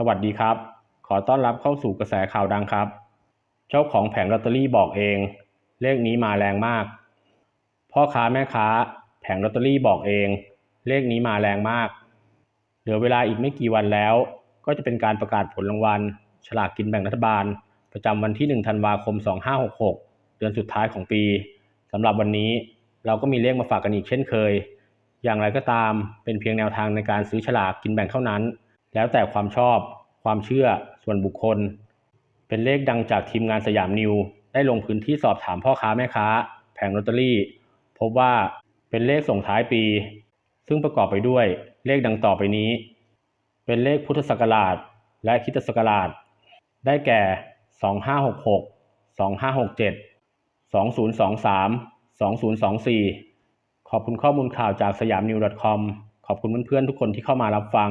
สวัสดีครับ ขอต้อนรับเข้าสู่กระแสข่าวดังครับ เจ้าของแผงลอตเตอรี่บอกเอง เลขนี้มาแรงมาก พ่อค้าแม่ค้า แผงลอตเตอรี่บอกเอง เลขนี้มาแรงมาก เหลือเวลาอีกไม่กี่วันแล้ว ก็จะเป็นการประกาศผลรางวัล ฉลากกินแบ่งรัฐบาล ประจำวันที่1ธันวาคม 2566 เดือนสุดท้ายของปีสำหรับวันนี้เราก็มีเลขมาฝากกันอีกเช่นเคย อย่างไรก็ตามเป็นเพียงแนวทางในการซื้อฉลากกินแบ่งเท่านั้น แล้วแต่ความชอบความเชื่อส่วนบุคคล เป็นเลขดังจากทีมงานสยามนิว ได้ลงพื้นที่สอบถามพ่อค้าแม่ค้า แผงลอตเตอรี่ พบว่าเป็นเลขส่งท้ายปี ซึ่งประกอบไปด้วยเลขดังต่อไปนี้ เป็นเลขพุทธศักราช และคิตศักราช ได้แก่ 2566 2567 2023 2024 ขอบคุณข้อมูลข่าวจากสยามนิว .com ขอบคุณเพื่อนๆทุกคนที่เข้ามารับฟัง